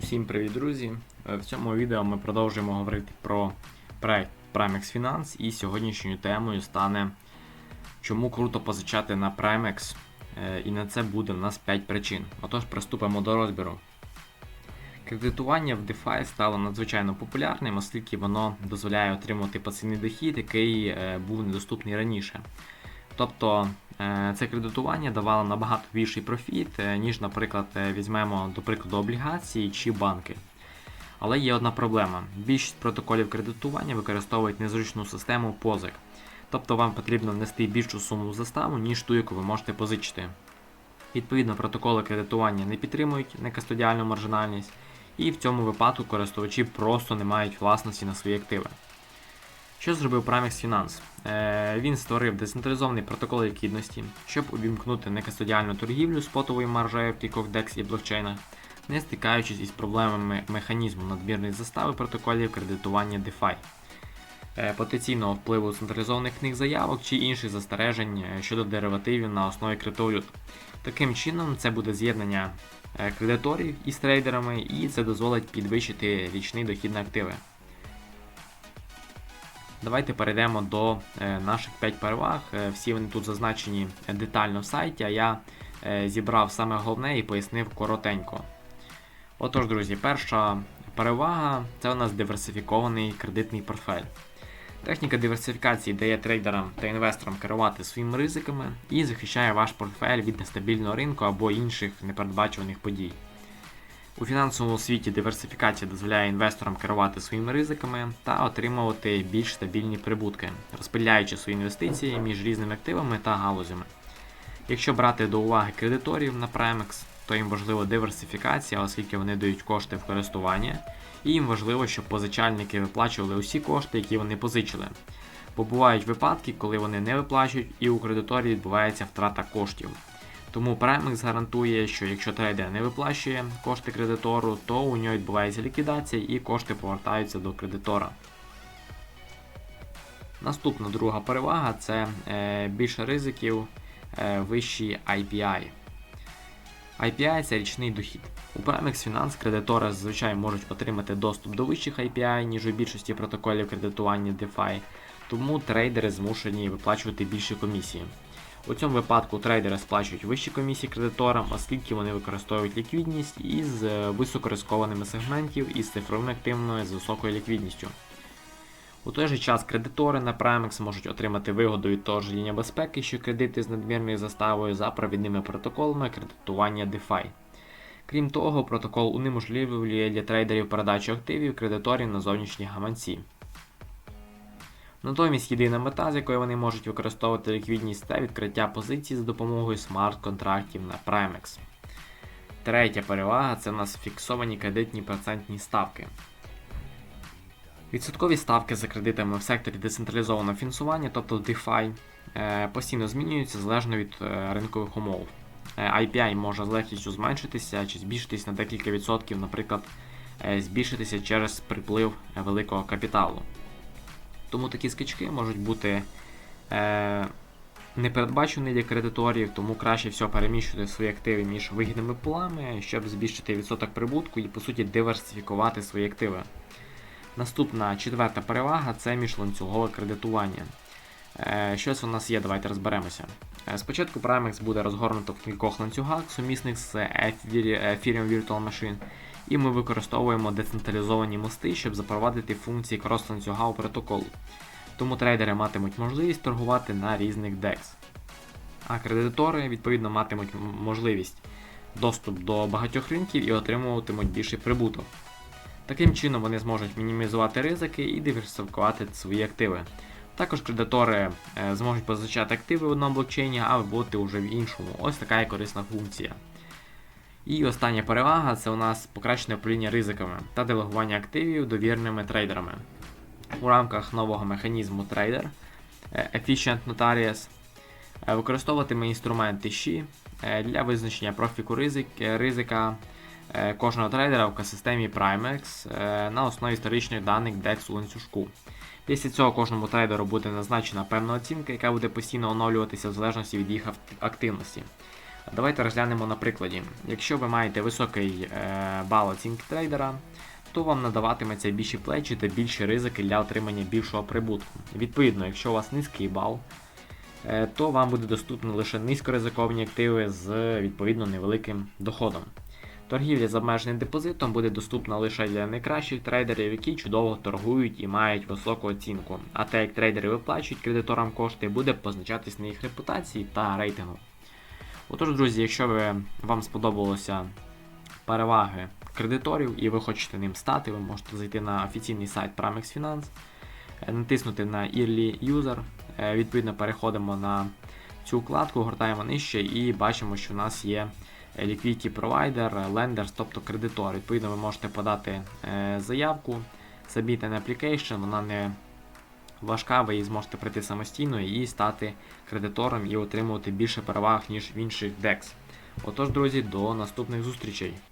Всім привіт, друзі! Е, В цьому відео ми продовжуємо говорити про проект Primex Finance і сьогоднішньою темою стане чому круто позичати на Primex. Е, І на це буде в нас 5 причин. Отож, приступимо до розбіру. Кредитування в DeFi стало надзвичайно популярним, оскільки воно дозволяє отримувати пасивний дохід, який е, був недоступний раніше. Тобто це кредитування давало набагато більший профіт, е, ніж, наприклад, е, візьмемо, до прикладу, облігації чи банки. Але є одна проблема: більшість протоколів кредитування використовують незручну систему позик. Тобто вам потрібно внести більшу суму в заставу, ніж ту, яку ви можете позичити. Відповідно, протоколи кредитування не підтримують некастодіальну маржинальність, і в цьому випадку користувачі просто не мають власності на свої активи. Що зробив Primex Finance? Е, він створив децентралізований протокол ліквідності, щоб увімкнути некастодіальну торгівлю спотовою маржею в кількох DEX і блокчейнах, не стикаючись із проблемами механізму надмірної застави протоколів кредитування DeFi, е, потенційного впливу централізованих книг заявок чи інших застережень е, щодо деривативів на основі криптовалют. Таким чином, це буде з'єднання кредиторів із трейдерами, і це дозволить підвищити річний дохід на активи. Давайте перейдемо до е, наших 5 переваг. Е, всі вони тут зазначені детально в сайті, а я е, зібрав саме головне і пояснив коротенько. Отож, друзі, перша перевага це у нас диверсифікований кредитний портфель. Техніка диверсифікації дає трейдерам та інвесторам керувати своїми ризиками і захищає ваш портфель від нестабільного ринку або інших непередбачуваних подій. У фінансовому світі диверсифікація дозволяє інвесторам керувати своїми ризиками та отримувати більш стабільні прибутки, розпиляючи свої інвестиції між різними активами та галузями. Якщо брати до уваги кредиторів на Primex, то їм важлива диверсифікація, оскільки вони дають кошти в користування, і їм важливо, щоб позичальники виплачували усі кошти, які вони позичили. Бо бувають випадки, коли вони не виплачують, і у кредиторів відбувається втрата коштів. Тому Primex гарантує, що якщо трейдер не виплачує кошти кредитору, то у нього відбувається ліквідація і кошти повертаються до кредитора. Наступна друга перевага це е, більше ризиків, е, вищі IPI. IPI це річний дохід. У Primex Finance кредитори зазвичай можуть отримати доступ до вищих IPI, ніж у більшості протоколів кредитування DeFi, тому трейдери змушені виплачувати більші комісії. У цьому випадку трейдери сплачують вищі комісії кредиторам, оскільки вони використовують ліквідність із е, високорискованими сегментів із цифровими активами з високою ліквідністю. У той же час кредитори на Primex можуть отримати вигоду від того ж рівня безпеки, що кредити з надмірною заставою за провідними протоколами кредитування DeFi. Крім того, протокол унеможливлює для трейдерів передачу активів кредиторів на зовнішні гаманці. Натомість єдина мета, з якою вони можуть використовувати ліквідність, це відкриття позицій за допомогою смарт-контрактів на Primex. Третя перевага це у нас фіксовані кредитні процентні ставки. Відсоткові ставки за кредитами в секторі децентралізованого фінансування, тобто DeFi, е, постійно змінюються залежно від е, ринкових умов. Е, IPI може з легкістю зменшитися чи збільшитись на декілька відсотків, наприклад, е, збільшитися через приплив е, великого капіталу. Тому такі скачки можуть бути е, непередбачені для кредиторів, тому краще всього переміщувати свої активи між вигідними полами, щоб збільшити відсоток прибутку і, по суті, диверсифікувати свої активи. Наступна четверта перевага це міжланцюгове кредитування. Е, щось у нас є, давайте розберемося. Е, спочатку Primex буде розгорнуто в кількох ланцюгах, сумісних з Ethereum Virtual Machine, і ми використовуємо децентралізовані мости, щоб запровадити функції крос-ланцюга у протоколу. Тому трейдери матимуть можливість торгувати на різних DEX. А кредитори, відповідно, матимуть можливість доступ до багатьох ринків і отримуватимуть більший прибуток. Таким чином вони зможуть мінімізувати ризики і диверсифікувати свої активи. Також кредитори е, зможуть позичати активи в одному блокчейні, а виводити вже в іншому. Ось така є корисна функція. І остання перевага це у нас покращене управління ризиками та делегування активів довірними трейдерами. У рамках нового механізму трейдер е, Efficient Notarius е, використовуватиме інструменти SHI для визначення профіку ризик, ризика кожного трейдера в екосистемі Primex на основі історичних даних DEX у ланцюжку. Після цього кожному трейдеру буде назначена певна оцінка, яка буде постійно оновлюватися в залежності від їх активності. Давайте розглянемо на прикладі. Якщо ви маєте високий е, бал оцінки трейдера, то вам надаватиметься більші плечі та більші ризики для отримання більшого прибутку. Відповідно, якщо у вас низький бал, е, то вам буде доступно лише низькоризиковані активи з відповідно невеликим доходом. Торгівля з обмеженим депозитом буде доступна лише для найкращих трейдерів, які чудово торгують і мають високу оцінку. А те, як трейдери виплачують кредиторам кошти, буде позначатись на їх репутації та рейтингу. Отож, друзі, якщо ви, вам сподобалося переваги кредиторів і ви хочете ним стати, ви можете зайти на офіційний сайт Pramex Finance, е, натиснути на Early User, е, відповідно переходимо на цю вкладку, гортаємо нижче і бачимо, що в нас є Liquidity Provider, Lenders, тобто кредитор. Відповідно, ви можете подати е, заявку, Submit an Application, вона не важка, ви її зможете пройти самостійно і стати кредитором і отримувати більше переваг, ніж в інших DEX. Отож, друзі, до наступних зустрічей.